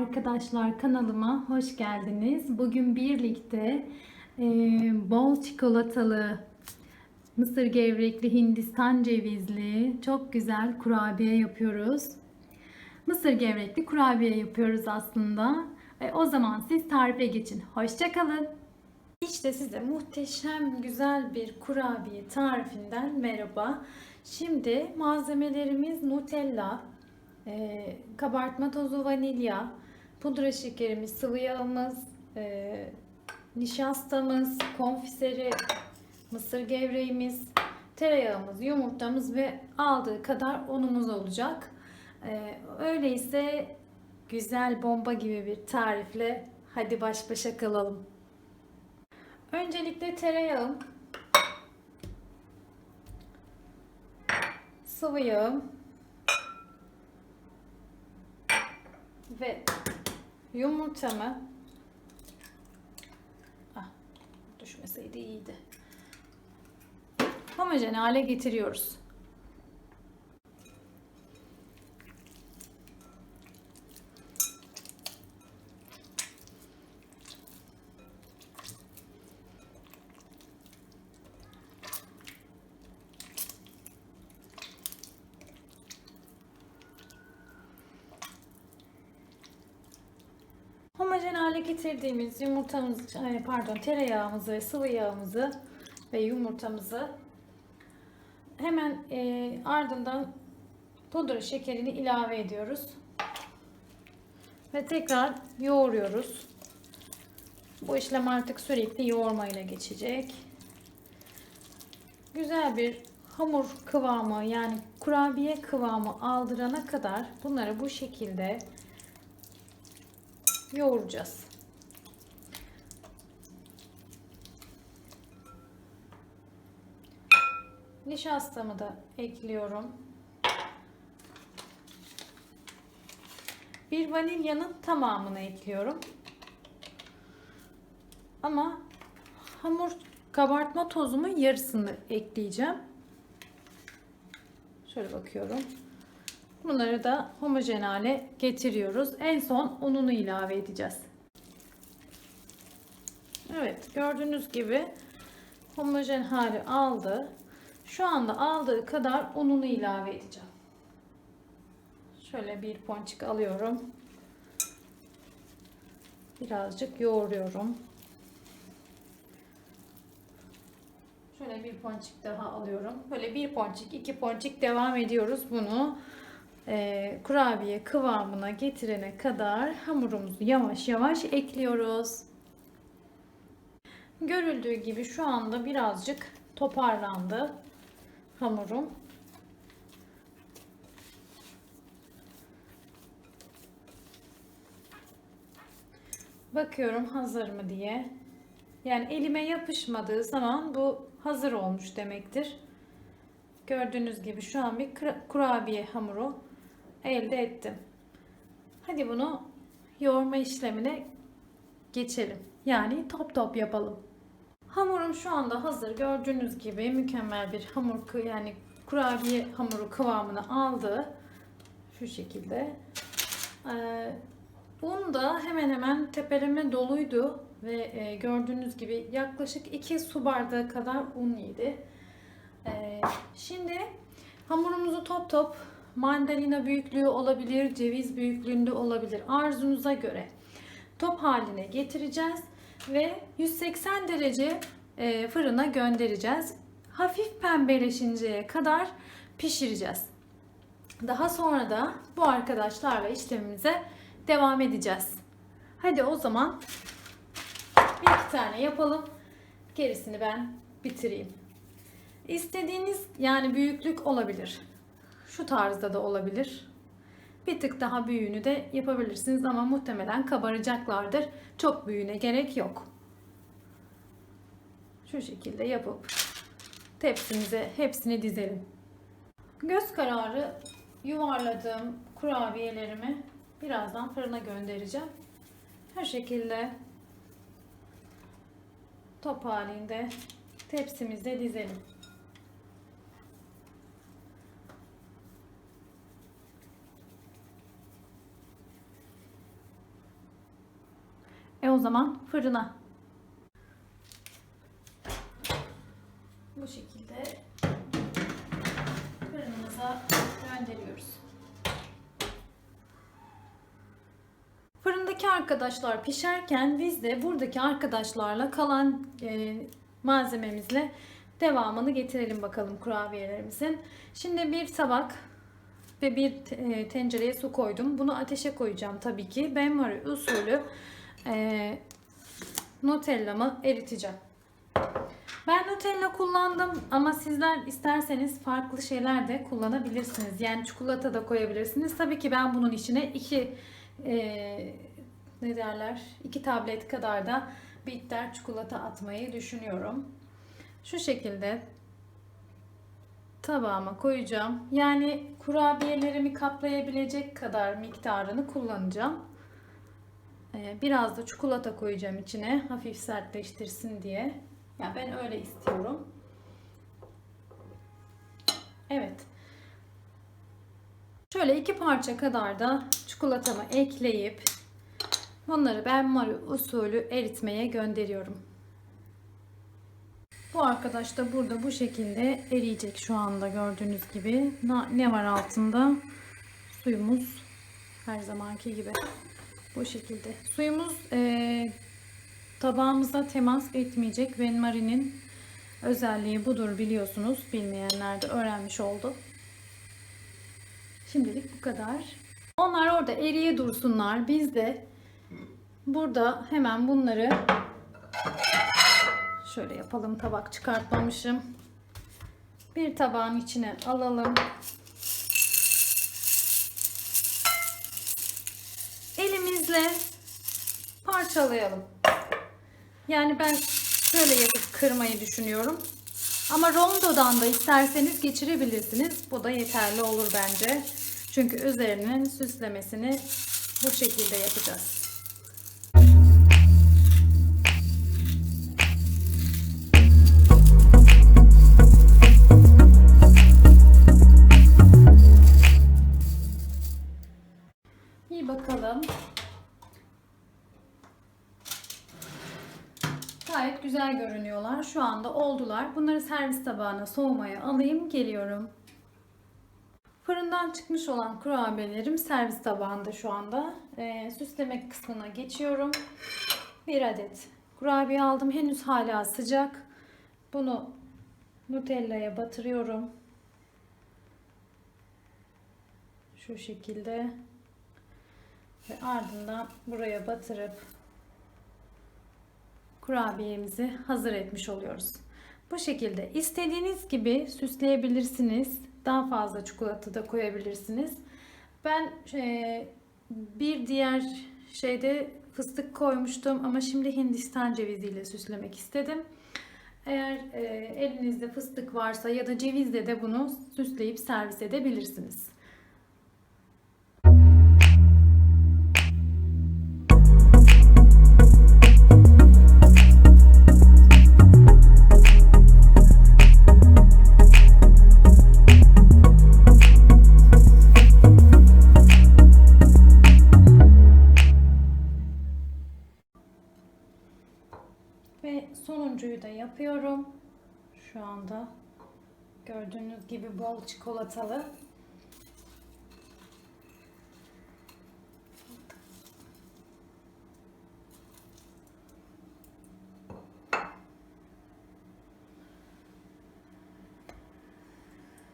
arkadaşlar kanalıma hoş geldiniz. Bugün birlikte e, bol çikolatalı, mısır gevrekli, hindistan cevizli çok güzel kurabiye yapıyoruz. Mısır gevrekli kurabiye yapıyoruz aslında. E, o zaman siz tarife geçin. Hoşçakalın. İşte size muhteşem güzel bir kurabiye tarifinden merhaba. Şimdi malzemelerimiz Nutella, e, kabartma tozu vanilya, pudra şekerimiz, sıvı yağımız, e, nişastamız, konfiseri, mısır gevreğimiz, tereyağımız, yumurtamız ve aldığı kadar unumuz olacak. E, öyleyse güzel bomba gibi bir tarifle hadi baş başa kalalım. Öncelikle tereyağım, sıvı yağım ve yumurtamı ah, düşmeseydi iyiydi. Homojen hale getiriyoruz. Homojen hale getirdiğimiz yumurtamız, pardon tereyağımızı ve sıvı yağımızı ve yumurtamızı hemen e, ardından pudra şekerini ilave ediyoruz. Ve tekrar yoğuruyoruz. Bu işlem artık sürekli yoğurmayla geçecek. Güzel bir hamur kıvamı yani kurabiye kıvamı aldırana kadar bunları bu şekilde yoğuracağız. Nişastamı da ekliyorum. Bir vanilyanın tamamını ekliyorum. Ama hamur kabartma tozumun yarısını ekleyeceğim. Şöyle bakıyorum. Bunları da homojen hale getiriyoruz. En son ununu ilave edeceğiz. Evet gördüğünüz gibi homojen hali aldı. Şu anda aldığı kadar ununu ilave edeceğim. Şöyle bir ponçik alıyorum. Birazcık yoğuruyorum. Şöyle bir ponçik daha alıyorum. Böyle bir ponçik, iki ponçik devam ediyoruz bunu e, kurabiye kıvamına getirene kadar hamurumuzu yavaş yavaş ekliyoruz. Görüldüğü gibi şu anda birazcık toparlandı hamurum. Bakıyorum hazır mı diye. Yani elime yapışmadığı zaman bu hazır olmuş demektir. Gördüğünüz gibi şu an bir kurabiye hamuru elde ettim. Hadi bunu yoğurma işlemine geçelim. Yani top top yapalım. Hamurum şu anda hazır. Gördüğünüz gibi mükemmel bir hamur yani kurabiye hamuru kıvamını aldı. Şu şekilde. Ee, un da hemen hemen tepeleme doluydu ve e, gördüğünüz gibi yaklaşık 2 su bardağı kadar un yedi. Ee, şimdi hamurumuzu top top mandalina büyüklüğü olabilir, ceviz büyüklüğünde olabilir arzunuza göre top haline getireceğiz ve 180 derece e, fırına göndereceğiz. Hafif pembeleşinceye kadar pişireceğiz. Daha sonra da bu arkadaşlarla işlemimize devam edeceğiz. Hadi o zaman bir iki tane yapalım. Gerisini ben bitireyim. İstediğiniz yani büyüklük olabilir. Şu tarzda da olabilir. Bir tık daha büyüğünü de yapabilirsiniz ama muhtemelen kabaracaklardır. Çok büyüğüne gerek yok. Şu şekilde yapıp tepsimize hepsini dizelim. Göz kararı yuvarladığım kurabiyelerimi birazdan fırına göndereceğim. Her şekilde top halinde tepsimizde dizelim. Zaman fırına. Bu şekilde fırınımıza gönderiyoruz. Fırındaki arkadaşlar pişerken biz de buradaki arkadaşlarla kalan e, malzememizle devamını getirelim bakalım kurabiyelerimizin. Şimdi bir tabak ve bir e, tencereye su koydum. Bunu ateşe koyacağım tabii ki. Benmari usulü e, Nutella'mı eriteceğim. Ben Nutella kullandım ama sizler isterseniz farklı şeyler de kullanabilirsiniz. Yani çikolata da koyabilirsiniz. Tabii ki ben bunun içine iki e, ne derler iki tablet kadar da bitter çikolata atmayı düşünüyorum. Şu şekilde tabağıma koyacağım. Yani kurabiyelerimi kaplayabilecek kadar miktarını kullanacağım. Ee, Biraz da çikolata koyacağım içine hafif sertleştirsin diye. Ya ben öyle istiyorum. Evet. Şöyle iki parça kadar da çikolatamı ekleyip bunları ben Marie usulü eritmeye gönderiyorum. Bu arkadaş da burada bu şekilde eriyecek şu anda gördüğünüz gibi. Ne var altında? Suyumuz her zamanki gibi. Bu şekilde. Suyumuz eee tabağımıza temas etmeyecek. Benmari'nin özelliği budur biliyorsunuz. Bilmeyenler de öğrenmiş oldu. Şimdilik bu kadar. Onlar orada eriye dursunlar. Biz de burada hemen bunları şöyle yapalım. Tabak çıkartmamışım. Bir tabağın içine alalım. Parçalayalım. Yani ben şöyle yapıp kırmayı düşünüyorum. Ama rondodan da isterseniz geçirebilirsiniz. Bu da yeterli olur bence. Çünkü üzerinin süslemesini bu şekilde yapacağız. Bir bakalım. Gayet güzel görünüyorlar. Şu anda oldular. Bunları servis tabağına soğumaya alayım. Geliyorum. Fırından çıkmış olan kurabiyelerim servis tabağında şu anda. Ee, süsleme kısmına geçiyorum. Bir adet kurabiye aldım. Henüz hala sıcak. Bunu Nutella'ya batırıyorum. Şu şekilde. Ve ardından buraya batırıp kurabiyemizi hazır etmiş oluyoruz. Bu şekilde istediğiniz gibi süsleyebilirsiniz. Daha fazla çikolata da koyabilirsiniz. Ben e, bir diğer şeyde fıstık koymuştum ama şimdi Hindistan ceviziyle süslemek istedim. Eğer e, elinizde fıstık varsa ya da cevizle de bunu süsleyip servis edebilirsiniz. Yapıyorum. Şu anda gördüğünüz gibi bol çikolatalı.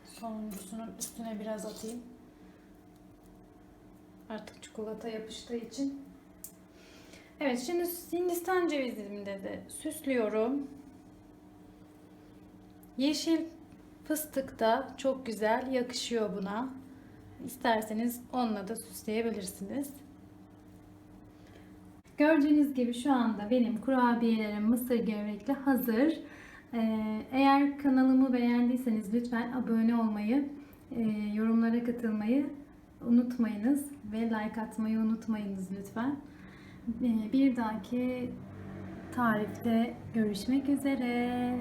Sonuncusunun üstüne biraz atayım. Artık çikolata yapıştığı için. Evet şimdi Hindistan cevizimde de süslüyorum. Yeşil fıstık da çok güzel yakışıyor buna. İsterseniz onunla da süsleyebilirsiniz. Gördüğünüz gibi şu anda benim kurabiyelerim mısır gevrekli hazır. Ee, eğer kanalımı beğendiyseniz lütfen abone olmayı, e, yorumlara katılmayı unutmayınız ve like atmayı unutmayınız lütfen. Ee, Bir dahaki tarifte görüşmek üzere.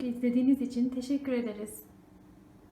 İzlediğiniz için teşekkür ederiz.